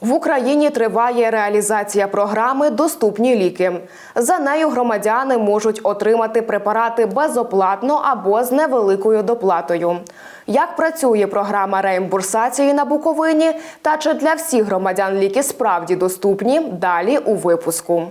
В Україні триває реалізація програми Доступні ліки. За нею громадяни можуть отримати препарати безоплатно або з невеликою доплатою. Як працює програма реімбурсації на Буковині та чи для всіх громадян ліки справді доступні? Далі у випуску.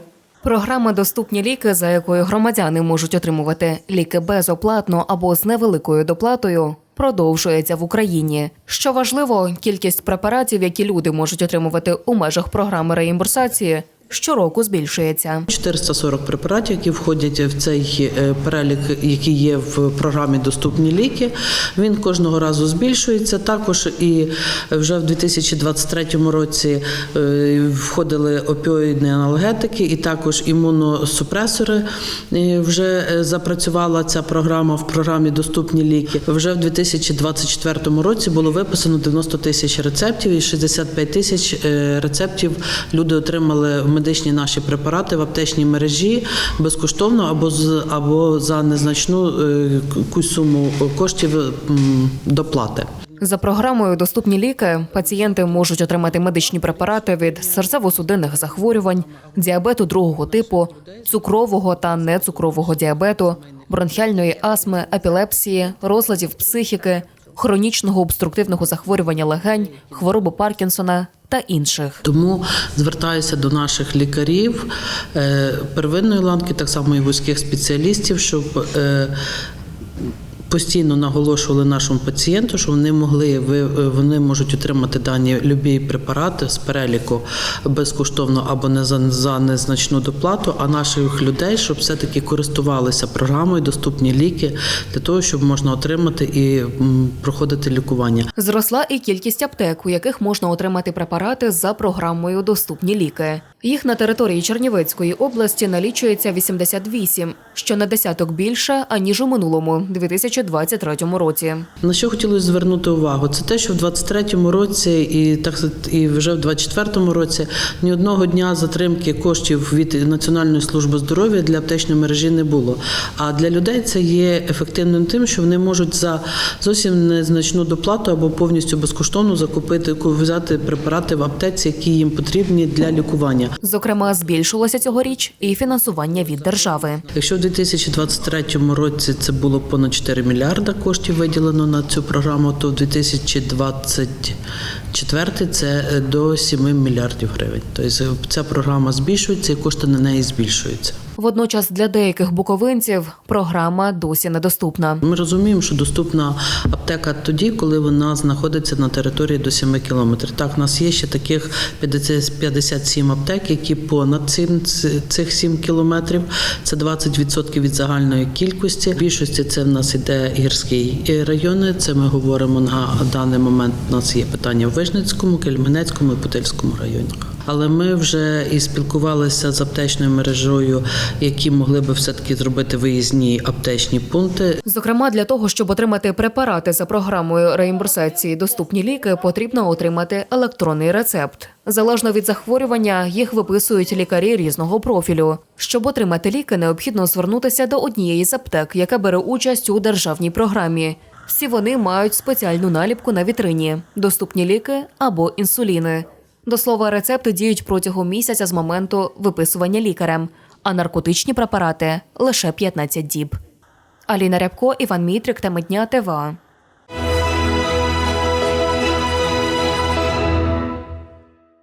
Програма Доступні ліки, за якою громадяни можуть отримувати ліки безоплатно або з невеликою доплатою, продовжується в Україні. Що важливо, кількість препаратів, які люди можуть отримувати у межах програми реімбурсації, щороку збільшується. 440 препаратів, які входять в цей е, перелік, який є в програмі Доступні ліки. Він кожного разу збільшується. Також і вже в 2023 році е, входили опіоїдні аналгетики, і також імуносупресори. Е, Вже запрацювала ця програма в програмі Доступні ліки. Вже в 2024 році було виписано 90 тисяч рецептів, і 65 тисяч рецептів люди отримали в медичні наші препарати в аптечній мережі безкоштовно або з або за незначну е, якусь суму коштів доплати. За програмою Доступні ліки пацієнти можуть отримати медичні препарати від серцево-судинних захворювань, діабету другого типу, цукрового та нецукрового діабету, бронхіальної астми, епілепсії, розладів психіки, хронічного обструктивного захворювання легень, хвороби Паркінсона та інших. Тому звертаюся до наших лікарів е, первинної ланки, так само і вузьких спеціалістів, щоб е, постійно наголошували нашому пацієнту, що вони могли ви- вони можуть отримати дані любі препарати з переліку безкоштовно або не за, за незначну доплату. А наших людей, щоб все-таки користувалися програмою доступні ліки для того, щоб можна отримати і проходити лікування. Зросла і кількість аптек, у яких можна отримати препарати за програмою Доступні ліки. Їх на території Чернівецької області налічується 88, що на десяток більше аніж у минулому 2023 році. На що хотілося звернути увагу? Це те, що в 23-му році і так і вже в 24-му році ні одного дня затримки коштів від Національної служби здоров'я для аптечної мережі не було. А для людей це є ефективним тим, що вони можуть за зовсім незначну доплату або повністю безкоштовно закупити взяти препарати в аптеці, які їм потрібні для лікування. Зокрема, збільшилося цьогоріч і фінансування від держави. Якщо в 2023 році це було понад 4 мільярда коштів виділено на цю програму, то в 2024 це е, до 7 мільярдів гривень. Тобто ця програма збільшується і кошти на неї збільшуються. Водночас для деяких буковинців програма досі недоступна. Ми розуміємо, що доступна аптека тоді, коли вона знаходиться на території до 7 кілометрів. Так, у нас є ще таких 50 57 аптек, які понад цим цих 7 кілометрів. Це 20% від загальної кількості. В більшості це в нас іде гірські райони. Це ми говоримо на даний момент. У нас є питання в Вижницькому, Кельменецькому і Путильському районах. Але ми вже і спілкувалися з аптечною мережою, які могли би все таки зробити виїзні аптечні пункти. Зокрема, для того, щоб отримати препарати за програмою реімбурсації доступні ліки, потрібно отримати електронний рецепт. Залежно від захворювання, їх виписують лікарі різного профілю. Щоб отримати ліки, необхідно звернутися до однієї з аптек, яка бере участь у державній програмі. Всі вони мають спеціальну наліпку на вітрині, доступні ліки або інсуліни. До слова, рецепти діють протягом місяця з моменту виписування лікарем, а наркотичні препарати лише 15 діб. Аліна Рябко, Іван Мітрик та Медня ТВА.